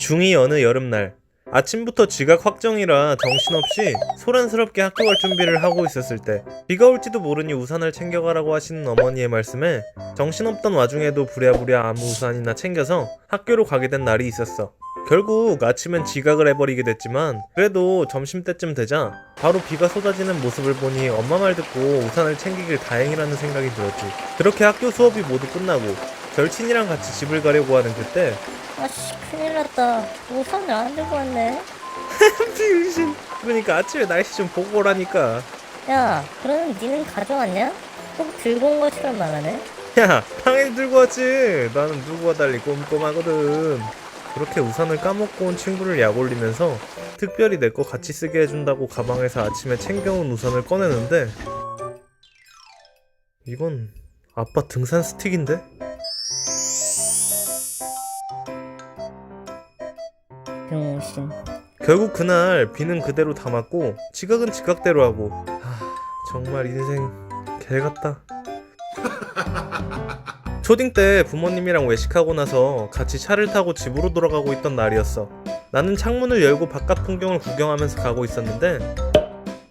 중2 어느 여름날 아침부터 지각 확정이라 정신없이 소란스럽게 학교 갈 준비를 하고 있었을 때 비가 올지도 모르니 우산을 챙겨가라고 하시는 어머니의 말씀에 정신없던 와중에도 부랴부랴 아무 우산이나 챙겨서 학교로 가게 된 날이 있었어. 결국 아침엔 지각을 해버리게 됐지만 그래도 점심때쯤 되자 바로 비가 쏟아지는 모습을 보니 엄마 말 듣고 우산을 챙기길 다행이라는 생각이 들었지. 그렇게 학교 수업이 모두 끝나고 절친이랑 같이 집을 가려고 하는 그때 아씨 큰일 났다. 우산을 안 들고 왔네. 비신 그러니까 아침에 날씨 좀 보고 오라니까. 야 그러면 니는 가져왔냐? 꼭 들고 온 것처럼 말하네 야 당연히 들고 왔지. 나는 누구와 달리 꼼꼼하거든. 그렇게 우산을 까먹고 온 친구를 약올리면서 특별히 내 거 같이 쓰게 해준다고 가방에서 아침에 챙겨온 우산을 꺼내는데 이건 아빠 등산 스틱인데? 병신 결국 그날 비는 그대로 담았고 지각은 지각대로 하고. 아 정말 인생 개같다. 초딩 때 부모님이랑 외식하고 나서 같이 차를 타고 집으로 돌아가고 있던 날이었어. 나는 창문을 열고 바깥 풍경을 구경하면서 가고 있었는데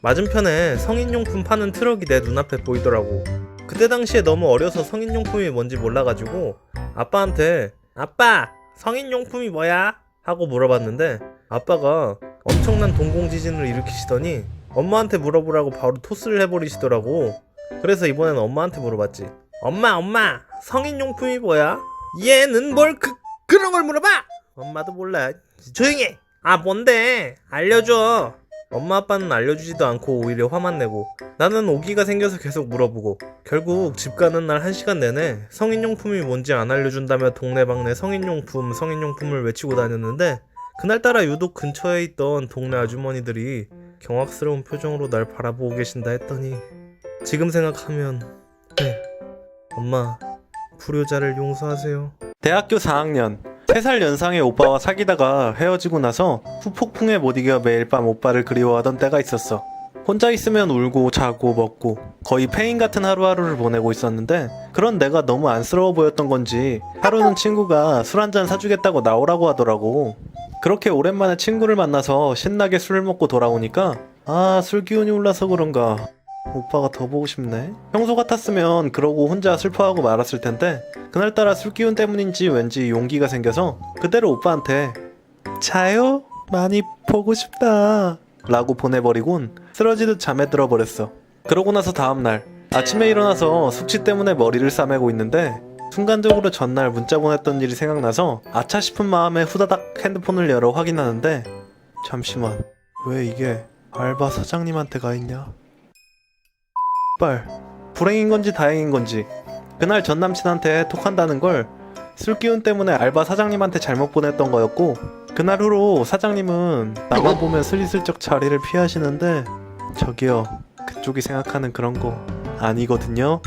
맞은편에 성인용품 파는 트럭이 내 눈앞에 보이더라고. 그때 당시에 너무 어려서 성인용품이 뭔지 몰라가지고 아빠한테 아빠 성인용품이 뭐야? 하고 물어봤는데 아빠가 엄청난 동공 지진을 일으키시더니 엄마한테 물어보라고 바로 토스를 해버리시더라고. 그래서 이번엔 엄마한테 물어봤지. 엄마, 엄마, 성인용품이 뭐야? 얘는 뭘 그, 그런 걸 물어봐! 엄마도 몰라. 조용히 해! 아, 뭔데? 알려줘! 엄마 아빠는 알려주지도 않고 오히려 화만 내고 나는 오기가 생겨서 계속 물어보고 결국 집 가는 날 한 시간 내내 성인용품이 뭔지 안 알려준다며 동네방네 성인용품 성인용품을 외치고 다녔는데 그날따라 유독 근처에 있던 동네 아주머니들이 경악스러운 표정으로 날 바라보고 계신다 했더니 지금 생각하면 네 엄마 불효자를 용서하세요. 대학교 4학년 3살 연상의 오빠와 사귀다가 헤어지고 나서 후폭풍에 못 이겨 매일 밤 오빠를 그리워하던 때가 있었어. 혼자 있으면 울고 자고 먹고 거의 페인 같은 하루하루를 보내고 있었는데 그런 내가 너무 안쓰러워 보였던 건지 하루는 친구가 술 한 잔 사주겠다고 나오라고 하더라고. 그렇게 오랜만에 친구를 만나서 신나게 술을 먹고 돌아오니까 아 술 기운이 올라서 그런가 오빠가 더 보고 싶네. 평소 같았으면 그러고 혼자 슬퍼하고 말았을 텐데 그날따라 술 기운 때문인지 왠지 용기가 생겨서 그대로 오빠한테 자요? 많이 보고 싶다. 라고 보내버리곤 쓰러지듯 잠에 들어버렸어. 그러고 나서 다음날 아침에 일어나서 숙취 때문에 머리를 싸매고 있는데 순간적으로 전날 문자 보냈던 일이 생각나서 아차 싶은 마음에 후다닥 핸드폰을 열어 확인하는데 잠시만 왜 이게 알바 사장님한테 가 있냐? 빨 불행인 건지 다행인 건지. 그날 전 남친한테 톡한다는 걸 술기운 때문에 알바 사장님한테 잘못 보냈던 거였고 그날 후로 사장님은 나만 보면 슬리슬쩍 자리를 피하시는데 저기요 그쪽이 생각하는 그런 거 아니거든요.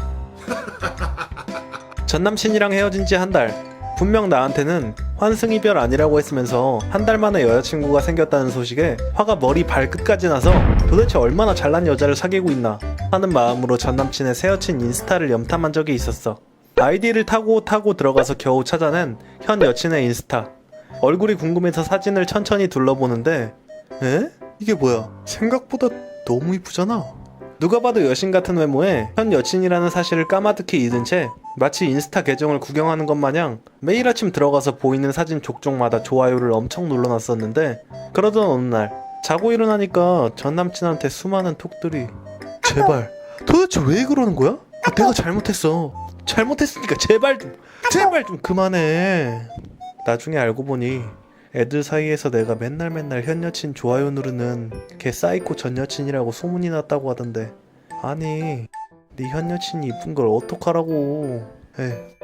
전 남친이랑 헤어진 지 한 달. 분명 나한테는 환승이별 아니라고 했으면서 한 달 만에 여자친구가 생겼다는 소식에 화가 머리 발끝까지 나서 도대체 얼마나 잘난 여자를 사귀고 있나 하는 마음으로 전 남친의 새 여친 인스타를 염탐한 적이 있었어. 아이디를 타고 타고 들어가서 겨우 찾아낸 현 여친의 인스타. 얼굴이 궁금해서 사진을 천천히 둘러보는데, 에? 이게 뭐야? 생각보다 너무 이쁘잖아. 누가 봐도 여신 같은 외모에 현 여친이라는 사실을 까마득히 잊은 채 마치 인스타 계정을 구경하는 것 마냥 매일 아침 들어가서 보이는 사진 족족마다 좋아요를 엄청 눌러놨었는데 그러던 어느 날 자고 일어나니까 전 남친한테 수많은 톡들이 제발. 도대체 왜 그러는 거야? 아, 내가 잘못했어. 잘못했으니까 제발 좀 제발 좀 그만해. 나중에 알고 보니 애들 사이에서 내가 맨날 맨날 현 여친 좋아요 누르는 걔 사이코 전 여친이라고 소문이 났다고 하던데. 아니 네 현 여친이 이쁜 걸 어떡하라고. 에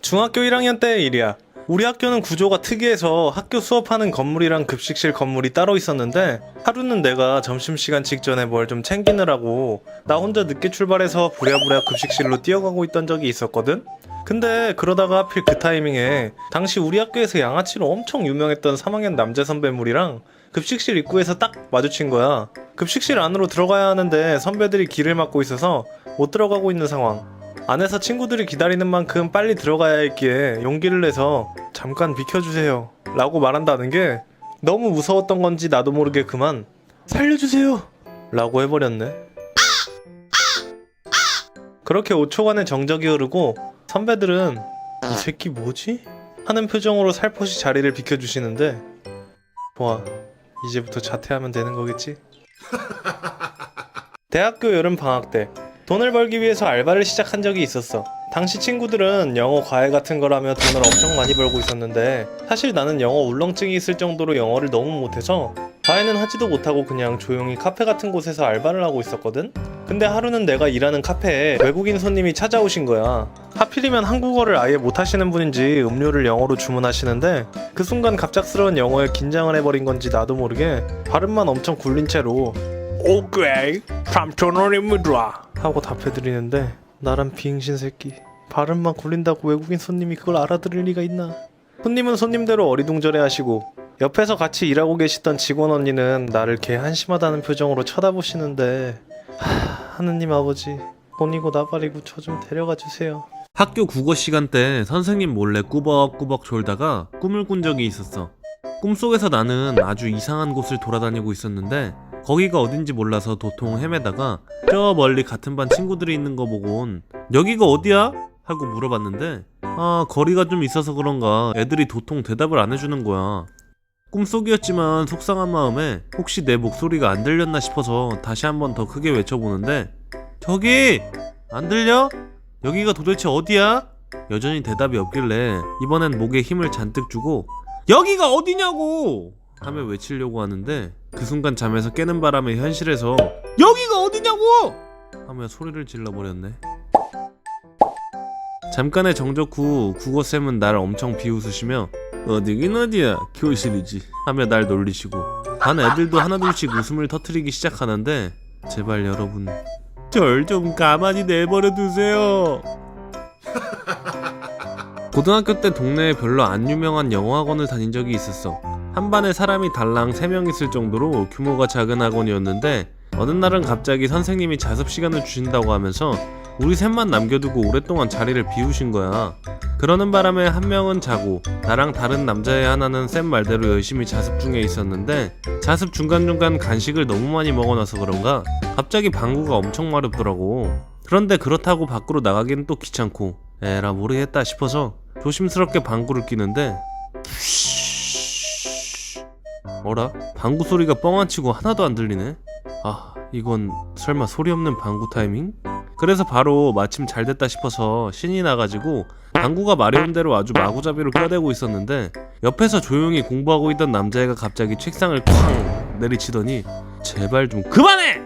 중학교 1학년 때의 일이야. 우리 학교는 구조가 특이해서 학교 수업하는 건물이랑 급식실 건물이 따로 있었는데 하루는 내가 점심시간 직전에 뭘 좀 챙기느라고 나 혼자 늦게 출발해서 부랴부랴 급식실로 뛰어가고 있던 적이 있었거든? 근데 그러다가 하필 그 타이밍에 당시 우리 학교에서 양아치로 엄청 유명했던 3학년 남자 선배물이랑 급식실 입구에서 딱 마주친 거야. 급식실 안으로 들어가야 하는데 선배들이 길을 막고 있어서 못 들어가고 있는 상황. 안에서 친구들이 기다리는 만큼 빨리 들어가야 했기에 용기를 내서 잠깐 비켜주세요 라고 말한다는 게 너무 무서웠던 건지 나도 모르게 그만 살려주세요 라고 해버렸네 그렇게 5초간의 정적이 흐르고 선배들은 이 새끼 뭐지? 하는 표정으로 살포시 자리를 비켜주시는데 좋아 이제부터 자퇴하면 되는 거겠지? 대학교 여름 방학 때 돈을 벌기 위해서 알바를 시작한 적이 있었어. 당시 친구들은 영어 과외 같은 거라며 돈을 엄청 많이 벌고 있었는데 사실 나는 영어 울렁증이 있을 정도로 영어를 너무 못해서 과외는 하지도 못하고 그냥 조용히 카페 같은 곳에서 알바를 하고 있었거든? 근데 하루는 내가 일하는 카페에 외국인 손님이 찾아오신 거야. 하필이면 한국어를 아예 못하시는 분인지 음료를 영어로 주문하시는데 그 순간 갑작스러운 영어에 긴장을 해버린 건지 나도 모르게 발음만 엄청 굴린 채로 오케이. 3천원입니다. 하고 답해드리는데 나란 비응신 새끼. 발음만 굴린다고 외국인 손님이 그걸 알아들을 리가 있나? 손님은 손님대로 어리둥절해 하시고 옆에서 같이 일하고 계시던 직원 언니는 나를 개 한심하다는 표정으로 쳐다보시는데 하, 하느님 아버지 돈이고 나발이고 저 좀 데려가 주세요. 학교 국어 시간 때 선생님 몰래 꾸벅꾸벅 졸다가 꿈을 꾼 적이 있었어. 꿈속에서 나는 아주 이상한 곳을 돌아다니고 있었는데 거기가 어딘지 몰라서 도통 헤매다가 저 멀리 같은 반 친구들이 있는 거 보곤 여기가 어디야? 하고 물어봤는데 아 거리가 좀 있어서 그런가 애들이 도통 대답을 안 해주는 거야. 꿈속이었지만 속상한 마음에 혹시 내 목소리가 안 들렸나 싶어서 다시 한번 더 크게 외쳐보는데 저기 안 들려? 여기가 도대체 어디야? 여전히 대답이 없길래 이번엔 목에 힘을 잔뜩 주고 여기가 어디냐고! 하며 외치려고 하는데 그 순간 잠에서 깨는 바람에 현실에서 여기가 어디냐고! 하며 소리를 질러버렸네. 잠깐의 정적 후 국어쌤은 날 엄청 비웃으시며 어디긴 어디야 교실이지 하며 날 놀리시고 반 애들도 하나둘씩 웃음을 터트리기 시작하는데 제발 여러분 절 좀 가만히 내버려 두세요. 고등학교 때 동네에 별로 안 유명한 영어 학원을 다닌 적이 있었어. 한 반에 사람이 달랑 3명 있을 정도로 규모가 작은 학원이었는데 어느 날은 갑자기 선생님이 자습 시간을 주신다고 하면서 우리 셋만 남겨두고 오랫동안 자리를 비우신 거야. 그러는 바람에 한 명은 자고 나랑 다른 남자애 하나는 쌤 말대로 열심히 자습 중에 있었는데 자습 중간중간 간식을 너무 많이 먹어놔서 그런가 갑자기 방구가 엄청 마렵더라고. 그런데 그렇다고 밖으로 나가기는 또 귀찮고 에라 모르겠다 싶어서 조심스럽게 방구를 끼는데 어라? 방구 소리가 뻥안 치고 하나도 안 들리네? 아 이건 설마 소리 없는 방구 타이밍? 그래서 바로 마침 잘 됐다 싶어서 신이 나가지고 방구가 마려운 대로 아주 마구잡이로 껴대고 있었는데 옆에서 조용히 공부하고 있던 남자애가 갑자기 책상을 쾅 내리치더니 제발 좀 그만해!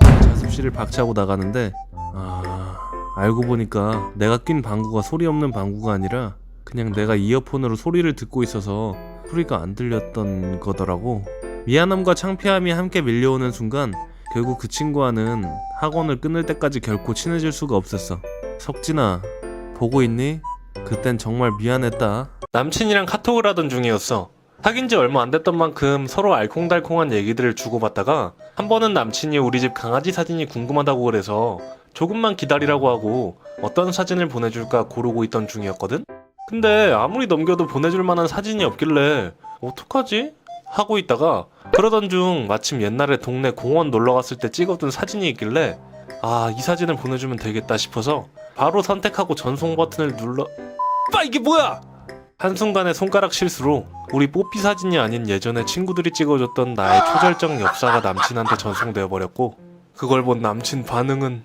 자습실을 박차고 나가는데 아 알고 보니까 내가 낀 방구가 소리 없는 방구가 아니라 그냥 내가 이어폰으로 소리를 듣고 있어서 소리가 안 들렸던 거더라고 미안함과 창피함이 함께 밀려오는 순간 결국 그 친구와는 학원을 끊을 때까지 결코 친해질 수가 없었어 석진아 보고 있니? 그땐 정말 미안했다 남친이랑 카톡을 하던 중이었어. 사귄 지 얼마 안 됐던 만큼 서로 알콩달콩한 얘기들을 주고받다가 한 번은 남친이 우리 집 강아지 사진이 궁금하다고 그래서 조금만 기다리라고 하고 어떤 사진을 보내줄까 고르고 있던 중이었거든? 근데 아무리 넘겨도 보내줄 만한 사진이 없길래 어떡하지? 하고 있다가 그러던 중 마침 옛날에 동네 공원 놀러 갔을 때 찍어둔 사진이 있길래 아 이 사진을 보내주면 되겠다 싶어서 바로 선택하고 전송 버튼을 눌러 빠 이게 뭐야? 한순간의 손가락 실수로 우리 뽀삐 사진이 아닌 예전에 친구들이 찍어줬던 나의 초절정 엽사가 남친한테 전송되어 버렸고 그걸 본 남친 반응은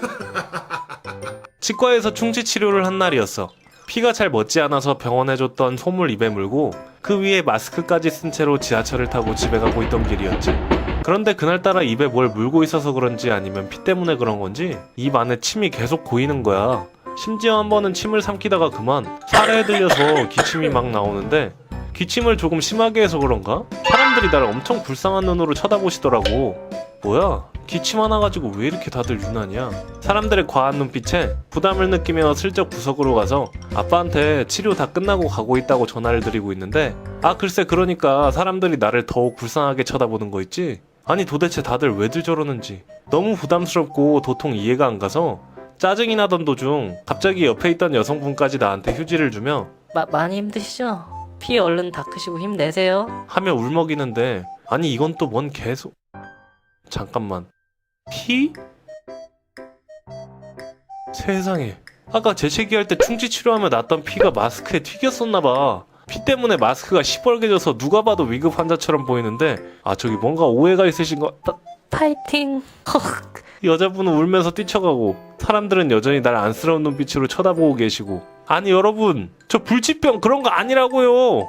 치과에서 충치 치료를 한 날이었어. 피가 잘 멎지 않아서 병원에 줬던 솜을 입에 물고 그 위에 마스크까지 쓴 채로 지하철을 타고 집에 가고 있던 길이었지. 그런데 그날따라 입에 뭘 물고 있어서 그런지 아니면 피 때문에 그런 건지 입 안에 침이 계속 고이는 거야. 심지어 한 번은 침을 삼키다가 그만 살에 들려서 기침이 막 나오는데 기침을 조금 심하게 해서 그런가? 사람들이 나를 엄청 불쌍한 눈으로 쳐다보시더라고. 뭐야? 기침 하나 가지고 왜 이렇게 다들 유난이야? 사람들의 과한 눈빛에 부담을 느끼며 슬쩍 구석으로 가서 아빠한테 치료 다 끝나고 가고 있다고 전화를 드리고 있는데 아 글쎄 그러니까 사람들이 나를 더욱 불쌍하게 쳐다보는 거 있지? 아니 도대체 다들 왜들 저러는지 너무 부담스럽고 도통 이해가 안 가서 짜증이 나던 도중 갑자기 옆에 있던 여성분까지 나한테 휴지를 주며 마, 많이 힘드시죠? 피 얼른 닦으시고 힘내세요. 하며 울먹이는데 아니 이건 또 뭔 개소 잠깐만 피? 세상에 아까 재채기 할 때 충치 치료하며 났던 피가 마스크에 튀겼었나봐 피 때문에 마스크가 시뻘개져서 누가 봐도 위급 환자처럼 보이는데 아 저기 뭔가 오해가 있으신 거 파이팅. 여자분은 울면서 뛰쳐가고 사람들은 여전히 날 안쓰러운 눈빛으로 쳐다보고 계시고 아니 여러분 저 불치병 그런 거 아니라고요